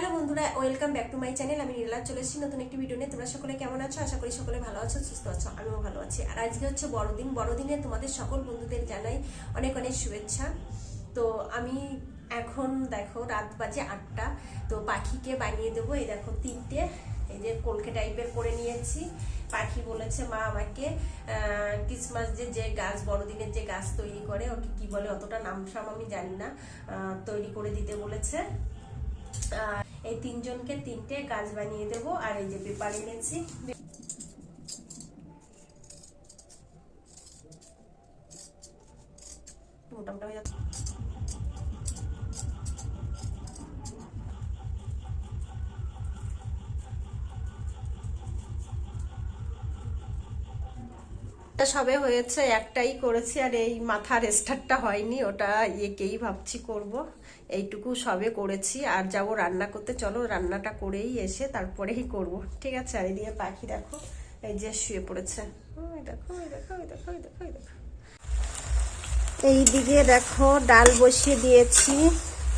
Hello বন্ধুরা, welcome back to my channel. আমি নীলা চলে এসেছি নতুন একটি ভিডিও নিয়ে তোমরা সকলে কেমন আছো? আশা করি সকলে ভালো আছো, সুস্থ আছো, আমিও ভালো আছি। আর আজকে হচ্ছে বড়দিন। বড়দিনে তোমাদের সকল বন্ধুদের জানাই অনেক অনেক শুভেচ্ছা। তো আমি এখন দেখো রাত বাজে আটটা। তো পাখিকে বানিয়ে দেবো। এই দেখো তিনটে। এই যে কলকে টাইপের করে নিয়েছি। পাখি বলেছে, মা, আমাকে ক্রিসমাস যে যে গাছ, বড়দিনের যে গাছ তৈরি করে, ওকে কি বলে, অতটা নাম সাম আমি জানি না তৈরি করে দিতে বলেছে। আর এই তিনজনকে তিনটে গাছ বানিয়ে দেব আর এই যে পেপার এনেছি। সবে হয়েছে, একটাই করেছি আর এই মাথার স্টারটা হয়নি, ওটা একেই ভাবছি করব। এইটুকু সবে করেছি, আর যাব রান্না করতে। চলো রান্নাটা করেই এসে তারপরেই করব। ঠিক আছে, আর এদিকে পাখি দেখো, এই যে শুয়ে পড়েছে। এই দিকে দেখো ডাল বসিয়ে দিয়েছি,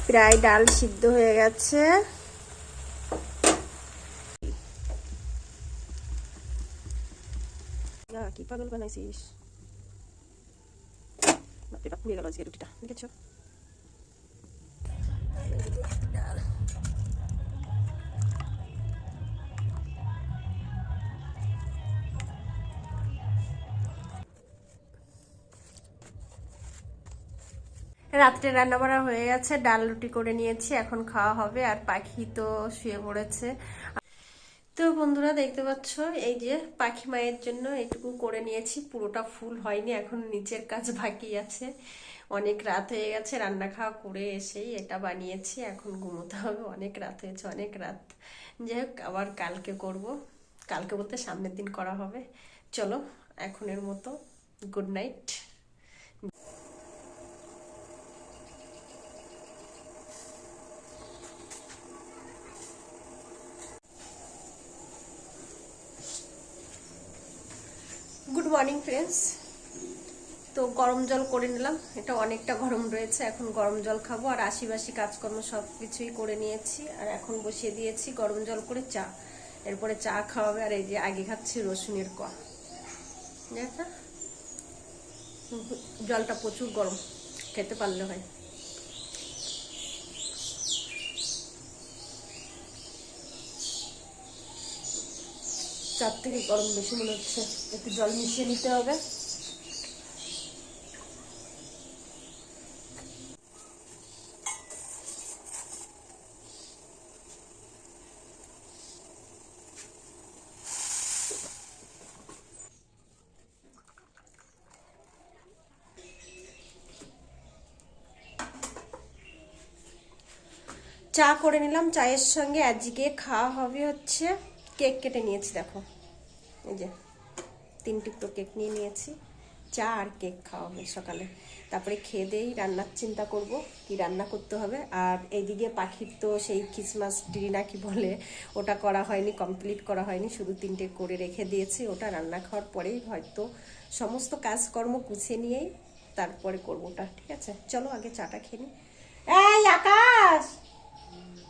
প্রায় ডাল সিদ্ধ হয়ে গেছে। কি পাগল বানাইছিস? পুড়ে গেল আজকে রুটিটা, দেখেছ? রাত্রে রান্না বান্না হয়ে গেছে, ডাল রুটি করে নিয়েছি, এখন খাওয়া হবে, আর পাখি তো শুয়ে পড়েছে। তো বন্ধুরা দেখতে পাচ্ছ, এই যে পাখি মায়ের জন্য এটুকু করে নিয়েছি, পুরোটা ফুল হয়নি, এখন নিচের কাজ বাকি আছে। অনেক রাত হয়ে গেছে রান্না খাওয়া করে এসেই এটা বানিয়েছি, এখন ঘুমোতে হবে, অনেক রাত হয়েছে, অনেক রাত। যাই হোক আবার কালকে করব, কালকে বলতে সামনের দিন করা হবে। চলো, এখনের মতো গুড নাইট মর্নিং ফ্রেন্ডস তো গরম জল করে নিলাম। এটা অনেকটা গরম রয়েছে, এখন গরম জল খাব। আর আশিবাসি কাজকর্ম সব কিছুই করে নিয়েছি। আর এখন বসিয়ে দিয়েছি গরম জল করে চা। এরপরে চা খাওয়াবে। আর এই যে আগে খাচ্ছি রসুনের ক। দেখা? জলটা প্রচুর গরম। খেতে পারলে হয়। চার থেকে গরম বেশি মনে হচ্ছে। একটু জল মিশিয়ে নিতে হবে। চা করে নিলাম। চায়ের সঙ্গে আজকে খাওয়া হবে হচ্ছে কেক কেটে নিয়েছি, দেখো। এই যে, তিন টুকরো কেক নিয়ে নিয়েছি। চা আর কেক খাওয়া হবে সকালে। তারপরে খেয়ে দেই রান্নার চিন্তা করব, কি রান্না করতে হবে। আর এইদিকে পাখির তো সেই ক্রিসমাস ট্রি না কি বলে, ওটা করা হয়নি, কমপ্লিট করা হয়নি। শুধু তিনটে করে রেখে দিয়েছি, ওটা রান্না খাওয়ার পরেই হয়তো সমস্ত কাজকর্ম গুছিয়ে নিয়েই তারপরে করব ওটা, ঠিক আছে? চলো আগে চাটা খেয়ে নিই এই আকাশ!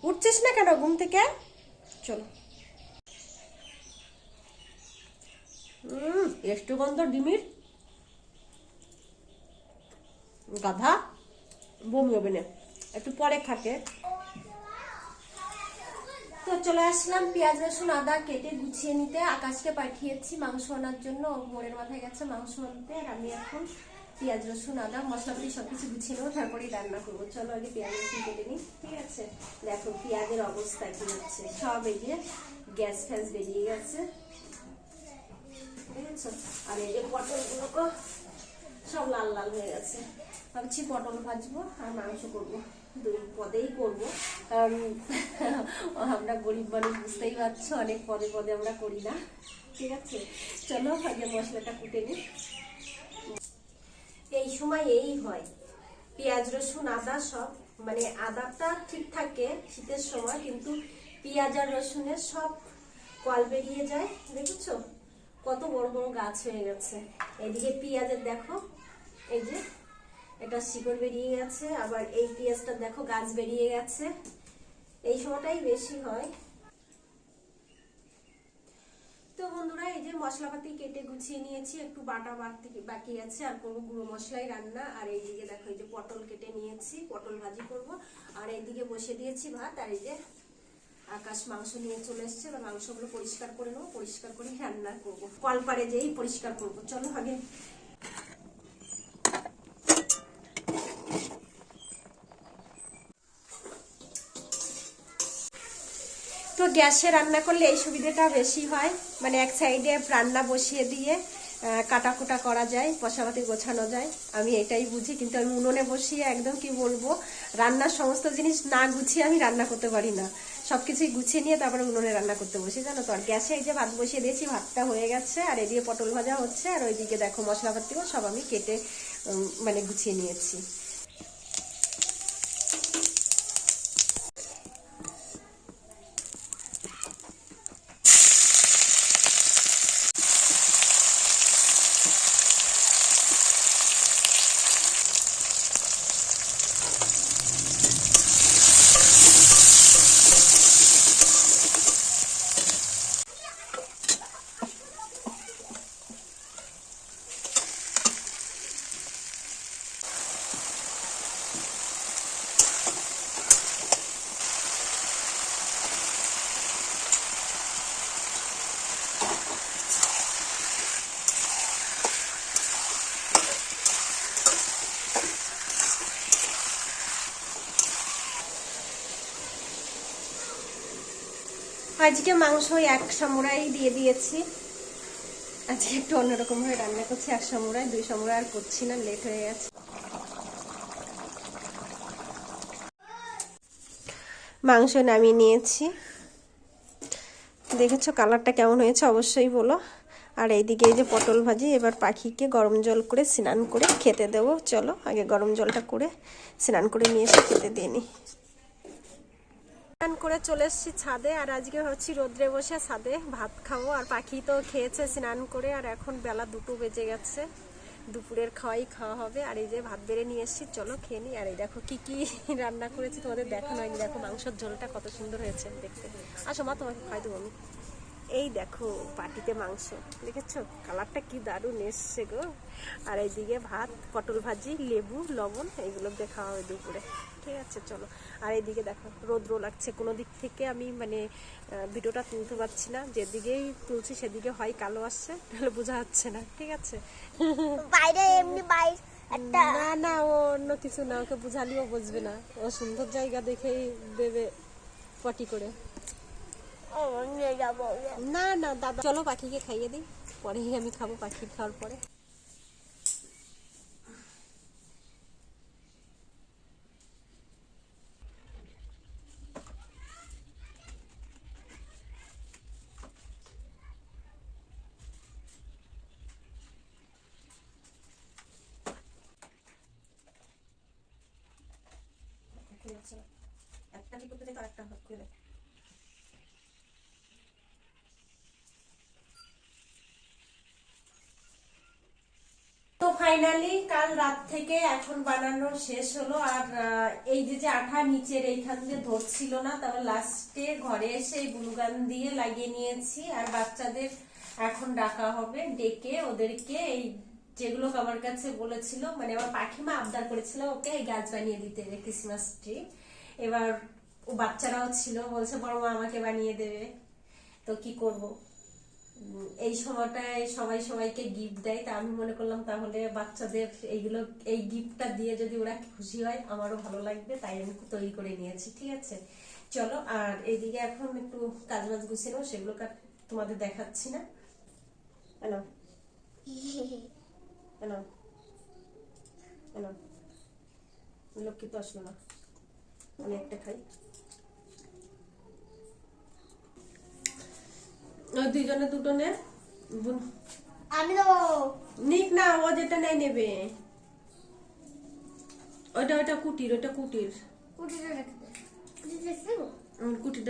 উঠছিস না কেন ঘুম থেকে? চলো। গন্ধ ডিমির? গাধা? বমি হবে না। একটু পরে খাকে। তো চলে আসলাম, পেঁয়াজ, রসুন, আদা কেটে গুছিয়ে নিতে। আকাশকে পাঠিয়েছি মাংস আনার জন্য। মোড়ের মাথায় গেছে মাংস আনতে। আর আমি এখন পেঁয়াজ, রসুন, আদা, মশলাপাতি সবকিছু গুছিয়ে নেব। তারপরেই রান্না করব। চলো আগে পেঁয়াজ, রসুন কেটে নিই। ঠিক আছে? দেখো, পেঁয়াজের অবস্থা কি হচ্ছে। সব এই গ্যাস ফ্যাস বেরিয়ে গেছে। আর এই যে পটলগুলো সব লাল লাল হয়ে গেছে। ভাবছি পটল ভাজবো আর মাংস করব। দুই পদেই করব। কারণ আমরা গরিব মানুষ, বুঝতেই পারছ, অনেক পদে পদে আমরা করি না। ঠিক আছে? চলো, আগে মশলাটা কুটে নিই এই সময় এই হয়। পেঁয়াজ, রসুন, আদা সব মানে আদাটা ঠিক থাকে শীতের সময়, কিন্তু পেঁয়াজ আর রসুনের সব কল বেরিয়ে যায়, দেখেছ? কত বড় বড় গাছ হয়ে গেছে। এদিকে পেঁয়াজের দেখো, এই যে এটা শিকড় বেরিয়ে গেছে, আবার এই পেঁয়াজটা দেখো, গাছ বেরিয়ে গেছে। এই সময়টাই বেশি হয়। তো বন্ধুরা, এই যে মশলাপাতি কেটে গুছিয়ে নিয়েছি, একটু বাটা বাকি আছে, আর করব গুঁড়ো মশলাই রান্না। আর এইদিকে দেখো, এই যে পটল কেটে নিয়েছি, পটল ভাজি করব। আর এইদিকে বসে দিয়েছি ভাত, আর এই যে আকাশ মাংস নিয়ে চলে এসছে, এবার মাংসগুলো পরিষ্কার করে নেব, পরিষ্কার করে রান্না করব। কলপারে যেই পরিষ্কার করব। চলো আগে। তো গ্যাসে রান্না করলে এই সুবিধাটা বেশি হয়। মানে এক সাইডে রান্না বসিয়ে দিয়ে কাটাকুটা করা যায় মশলাপাতি গোছানো যায়। আমি এটাই বুঝি, কিন্তু আমি উনুনে বসিয়ে একদম কি বলব, রান্নার সমস্ত জিনিস না গুছিয়ে আমি রান্না করতে পারি না। সবকিছুই গুছিয়ে নিয়ে তারপরে উনুনে রান্না করতে বসি, জানো তো? আর গ্যাসে এই যে ভাত বসিয়ে দিয়েছি, ভাতটা হয়ে গেছে, আর এদিকে পটল ভাজা হচ্ছে, আর ওইদিকে দেখো মশলাপাতিও সব আমি কেটে মানে গুছিয়ে নিয়েছি। আজকে মাংস এক সামুরাই দিয়ে দিয়েছি। আজকে একটু অন্যরকম ভাবে রান্না করছি, এক সামুরাই, দুই সামুরাই, আর করছি না লেট হয়ে গেছে। মাংস নামিয়ে নিয়েছি। দেখেছ কালারটা কেমন হয়েছে? অবশ্যই বলো। আর এইদিকে এই যে পটল ভাজি, এবার পাখিকে গরম জল করে স্নান করে খেতে দেবো। চলো, আগে গরম জলটা করে স্নান করে নিয়ে এসে খেতে দিয়ে নিই। স্নান করে চলে এসেছি ছাদে, আর আজকে হচ্ছি রোদ্রে বসে ছাদে ভাত খাব। আর পাখি তো খেয়েছে স্নান করে, আর এখন বেলা দুটো বেজে গেছে। দুপুরের খাওয়াই খাওয়া হবে, আর এই যে ভাত বেড়ে নিয়ে এসেছি, চলো খেয়ে নিই আর এই দেখো কি কি রান্না করেছি, তোমাদের দেখানো হয়নি। দেখো মাংসের ঝোলটা কত সুন্দর হয়েছে দেখতে। আসো মা, তোমাকে খাই দেবো আমি। এই দেখো পাটিতে মাংস দেখেছ? কালারটা কি দারুণ এসছে গো। আর এইদিকে ভাত পটল ভাজি লেবু লবণ এইগুলো দিয়ে খাওয়া হবে দুপুরে। ঠিক আছে চলো। আর এইদিকে দেখো রৌদ্র লাগছে। কোনো দিক থেকে আমি মানে ভিডিওটা তুলতে পারছি না। যেদিকেই তুলছি সেদিকে হয় কালো আসছে তাহলে বোঝা যাচ্ছে না। ঠিক আছে? বাইরে এমনি বাইরে না না ও অন্য কিছু না। ওকে বুঝালিও বুঝবে না। ও সুন্দর জায়গা দেখেই দেবে পটি করে। না না দাদা চলো পাখিকে খাইয়ে দিই। পরেই আমি খাব পাখির খাওয়ার পরে। একটা কি করতে চাই একটা হাত খুলে তো ফাইনালি কাল রাত থেকে এখন বানানো শেষ হলো। আর এই যে যে আঠা নিচের এইখান দিয়ে ধরছিল না তারপর লাস্টে ঘরে এসে এই গ্লুগান দিয়ে লাগিয়ে নিয়েছি। আর বাচ্চাদের এখন ডাকা হবে, ডেকে ওদেরকে এই যেগুলো আমার কাছে বলেছিল মানে আমার পাখিমা আবদার করেছিল ওকে এই গাছ বানিয়ে দিতে ক্রিসমাস ট্রি এবার ও বাচ্চারাও ছিল, বলছে, বড় মা আমাকে বানিয়ে দেবে। তো কি করব? এই সময়টায় সবাই সবাইকে গিফট দেয়, তা আমি মনে করলাম তাহলে বাচ্চাদের এইগুলো, এই গিফটটা দিয়ে যদি ওরা খুশি হয়, আমারও ভালো লাগবে, তাই আমি তৈরি করে নিয়েছি, ঠিক আছে? চলো, আর এইদিকে এখন একটু কাজ বাজ গুছিয়ে নেব সেগুলো তোমাদের দেখাচ্ছি না। হ্যালো? হ্যালো? হ্যালো? লক্ষ্মী তো আসলো না। আমি একটা খাই। ওই দুইজনে দুটো নে। আমি দেবো। নিক না ও যেটা নেই নেবে। ওইটা ওইটা কুটির ওইটা কুটির।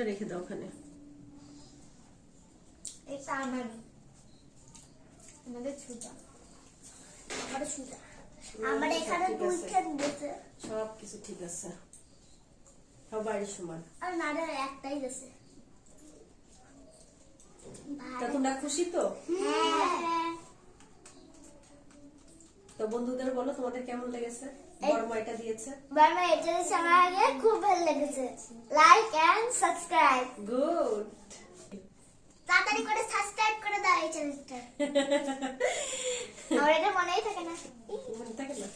রেখে দাও ওখানে। এটা আমার। আমাদের ছুটা। আমাদের ছুটা। আমার এখানে ঠিক দুই আছে। খেন গেছে। সব কিছু ঠিক আছে। সবারই সমান। আর নাড়ার একটাই গেছে। তা তোমরা খুশি তো? তো বন্ধুদের বলো তোমাদের কেমন লেগেছে? বড় মাইটা দিয়েছে। বাবা এটা দিয়েছে আমার আগে খুব ভালো লেগেছে। লাইক এন্ড সাবস্ক্রাইব গুড তাড়াতাড়ি করে সাবস্ক্রাইব করে দাও এই চ্যানেলটা আমার এটা মনেই থাকে না। মনে থাকে না?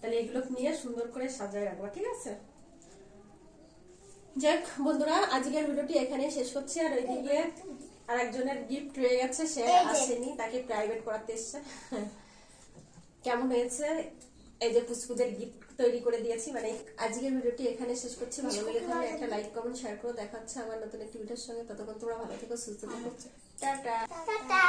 তাহলে এগুলো নিয়ে সুন্দর করে সাজায় রাখবা ঠিক আছে? যাক বন্ধুরা আজকের ভিডিওটি এখানে শেষ করছি। আর ওইদিকে আর একজনের গিফট রয়ে গেছে সে আসেনি তাকে প্রাইভেট করাতে এসছে। কেমন হয়েছে? এই যে পুষ্পুদের গিফট তৈরি করে দিয়েছি মানে আজকের ভিডিওটি এখানে শেষ করছি। ভালো লেগে থাকলে একটা লাইক কমেন্ট শেয়ার করে দেখাচ্ছে আমার নতুন একটি ভিডিওর সঙ্গে। ততক্ষণ তোমরা ভালো থেকো সুস্থ থেকো। টাটা। টাটা।